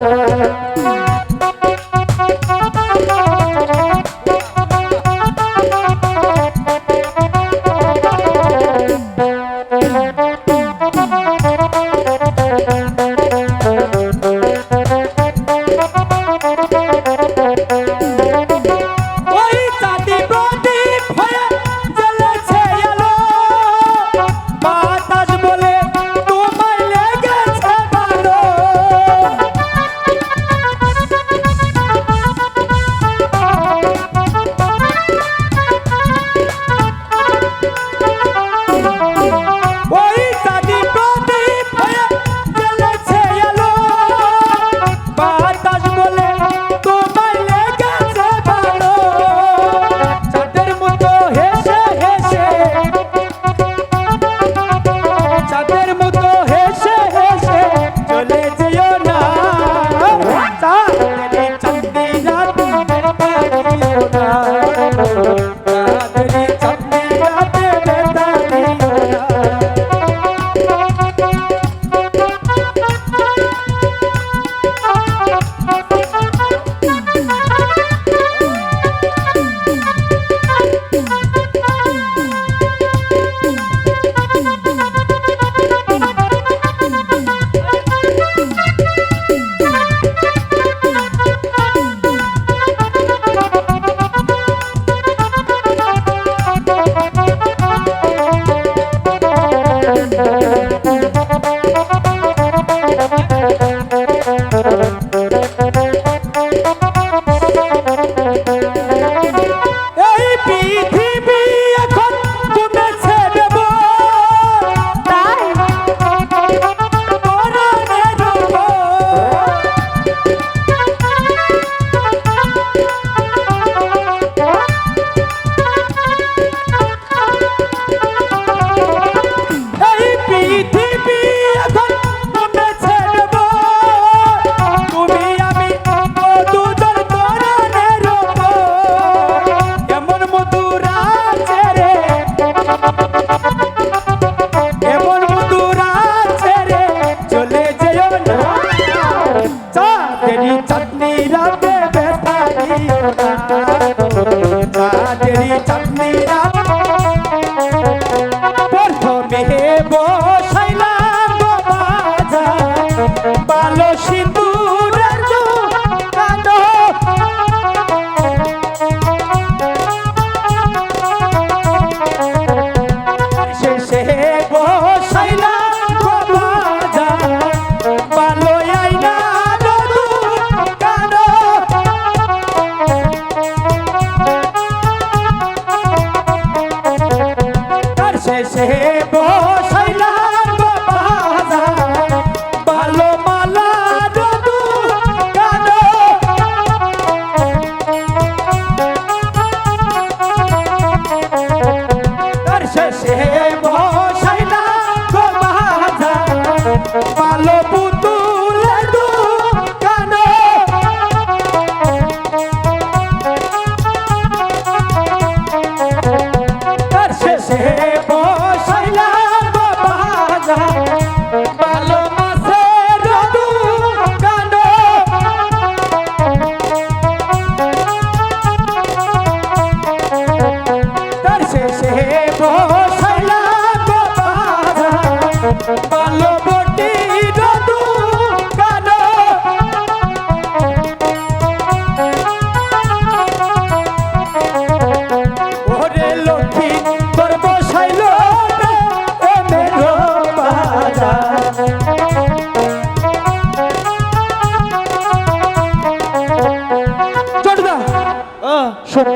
Thank तेरी चटनी राधे সে শোন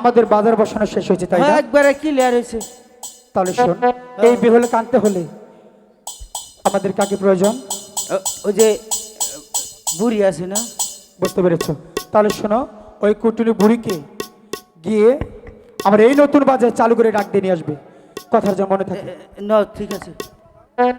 আমাদের বাজার বসানো শেষ হয়েছে তাই হ্যাঁ, একবারে ক্লিয়ার হয়েছে। তাহলে শোন হ্যাঁ। এই বিহলে কানতে হলে আমাদের কাকে প্রয়োজন? ওই যে বুড়ি আছে না? বুঝতে পেরেছ? তাহলে শোনো ওই কুটুলি বুড়িকে গিয়ে আমার এই নতুন বাজার চালু করে ডাক দিয়ে নিয়ে আসবে। কথার যেন মনে থাকে। না ঠিক আছে।